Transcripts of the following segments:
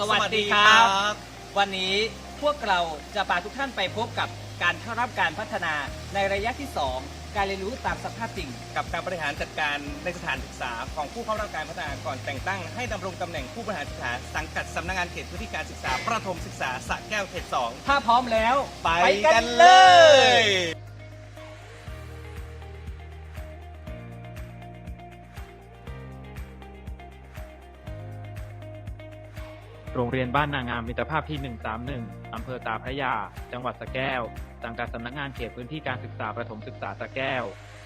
สวัสดีครับ วันนี้พวกเราจะพาทุกท่านไปพบกับการเข้ารับการพัฒนาในระยะที่ 2 การเรียนรู้ตามสภาพจริง กับการบริหารจัดการในสถานศึกษาของผู้เข้ารับการพัฒนาก่อนแต่งตั้งให้ดำรงตำแหน่งผู้บริหารศึกษาสังกัดสำนักงานเขตพื้นที่การศึกษาประถมศึกษาสระแก้วเขตสองถ้าพร้อมแล้ว ไปกันเลย โรงเรียนบ้านนางงามมิตรภาพที่ 131 อำเภอตาพระยา จังหวัดสระแก้ว สังกัดสำนักงานเขตพื้นที่การศึกษาประถมศึกษาสระแก้ว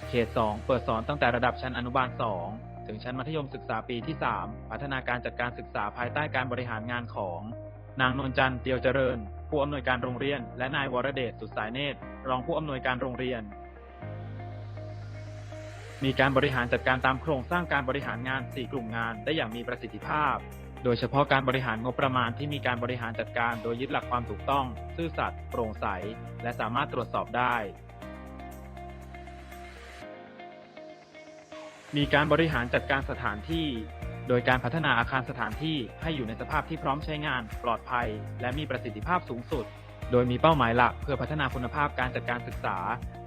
เขต 2 เปิดสอนตั้งแต่ระดับชั้นอนุบาล 2 ถึงชั้นมัธยมศึกษาปีที่ 3 พัฒนาการจัดการศึกษาภายใต้การบริหารงานของ นางนวลจันทร์เตียวเจริญ ผู้อำนวยการโรงเรียน และนายวรเดชสุดสายเนตร รองผู้อำนวยการโรงเรียน มีการบริหารจัดการตามโครงสร้างการบริหารงาน 4 กลุ่มงานได้อย่างมีประสิทธิภาพ โดยเฉพาะการบริหารงบประมาณที่มีการบริหารจัดการโดยยึดหลักความถูกต้อง ซื่อสัตย์โปร่งใส และสามารถตรวจสอบได้ มีการบริหารจัดการสถานที่ โดยการพัฒนาอาคารสถานที่ให้อยู่ในสภาพที่พร้อมใช้งาน ปลอดภัย และมีประสิทธิภาพสูงสุด โดยมีเป้าหมายหลักเพื่อพัฒนาคุณภาพการจัดการศึกษา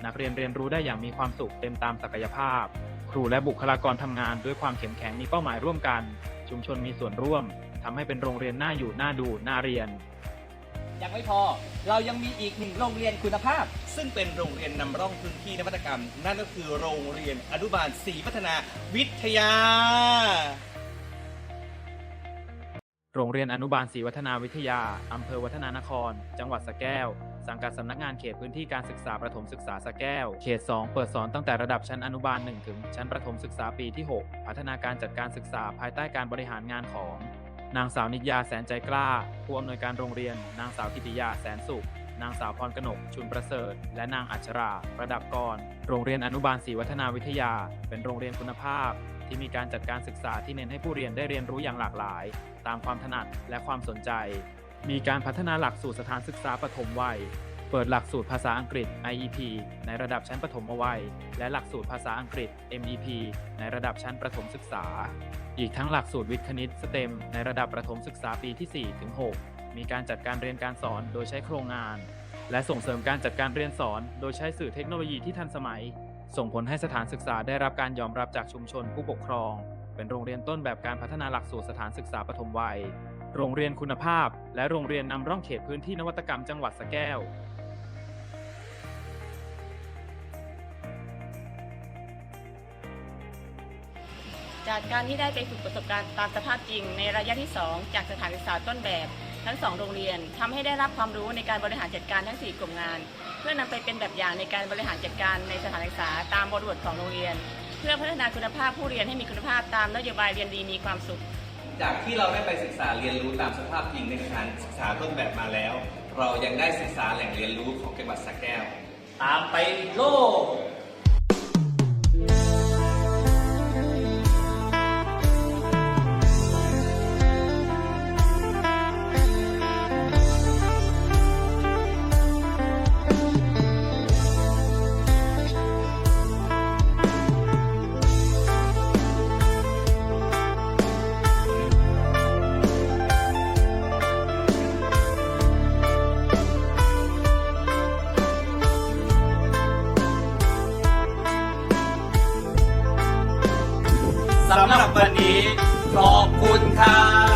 นักเรียนเรียนรู้ได้อย่างมีความสุขเต็มตามศักยภาพ ครูและบุคลากรทำงานด้วยความเข้มแข็งมีเป้าหมายร่วมกัน ชุมชนมีส่วนร่วมทำให้เป็นโรงเรียนน่าอยู่น่าดูน่าเรียน ยังไม่พอเรายังมีอีกหนึ่งโรงเรียนคุณภาพ ซึ่งเป็นโรงเรียนนำร่องพื้นที่นวัตกรรม นั่นก็คือโรงเรียนอนุบาลศรีพัฒนาวิทยา โรงเรียนอนุบาลศรีวัฒนาวิทยาอำเภอวัฒนานคร จังหวัดสระแก้ว สังกัดสำนักงานเขตพื้นที่การศึกษาประถมศึกษาสะแก้ว เขต 2 เปิดสอนตั้งแต่ระดับชั้นอนุบาล 1 ถึง ชั้นประถมศึกษาปีที่ 6 พัฒนาการจัดการศึกษาภายใต้การบริหารงานของ นางสาวนิตยาแสนใจกล้า ผู้อำนวยการโรงเรียน นางสาวกิติยาแสนสุข นางสาวพรกนก ชุนประเสริฐ และนางอัชรา ประดับกร โรงเรียนอนุบาลศรีวัฒนาวิทยา เป็นโรงเรียนคุณภาพ ที่มีการจัดการศึกษาที่เน้นให้ผู้เรียนได้เรียนรู้อย่างหลากหลาย ตามความถนัดและความสนใจมีการพัฒนาหลักสูตรสถานศึกษาปฐมวัย เปิดหลักสูตรภาษาอังกฤษ IEP ในระดับชั้นประถมวัย และหลักสูตรภาษาอังกฤษ MEP ในระดับชั้นประถมศึกษา อีกทั้งหลักสูตรวิทย์คณิต STEM ในระดับประถมศึกษาปีที่ 4 ถึง 6 มีการจัดการเรียนการสอนโดยใช้โครงงาน และส่งเสริมการจัดการเรียนสอน โดยใช้สื่อเทคโนโลยีที่ทันสมัย ส่งผลให้สถานศึกษาได้รับการยอมรับจากชุมชนผู้ปกครอง เป็นโรงเรียนต้นแบบการพัฒนาหลักสูตรสถานศึกษาปฐมวัยโรงเรียนคุณภาพ และโรงเรียนนำร่องเขตพื้นที่นวัตกรรมจังหวัดสะแก้ว จากการที่ได้ไปฝึกประสบการณ์ตามสภาพจริง ในระยะที่ 2 จากสถานศึกษาต้นแบบ ทั้ง 2 โรงเรียนทำให้ได้รับความรู้ในการบริหารจัดการทั้ง 4 กลุ่มงาน เพื่อนำไปเป็นแบบอย่างในการบริหารจัดการในสถานศึกษาตามบริบทของโรงเรียน เพื่อพัฒนาคุณภาพผู้เรียนให้มีคุณภาพตามนโยบายเรียนดีมีความสุข จากที่เราได้ไปศึกษาเรียนรู้ตามสภาพจริงในสถานศึกษาต้นแบบมาแล้ว เรายังได้ศึกษาแหล่งเรียนรู้ของจังหวัดสระแก้ว ตามไปโลก วันนี้ ขอบคุณครับ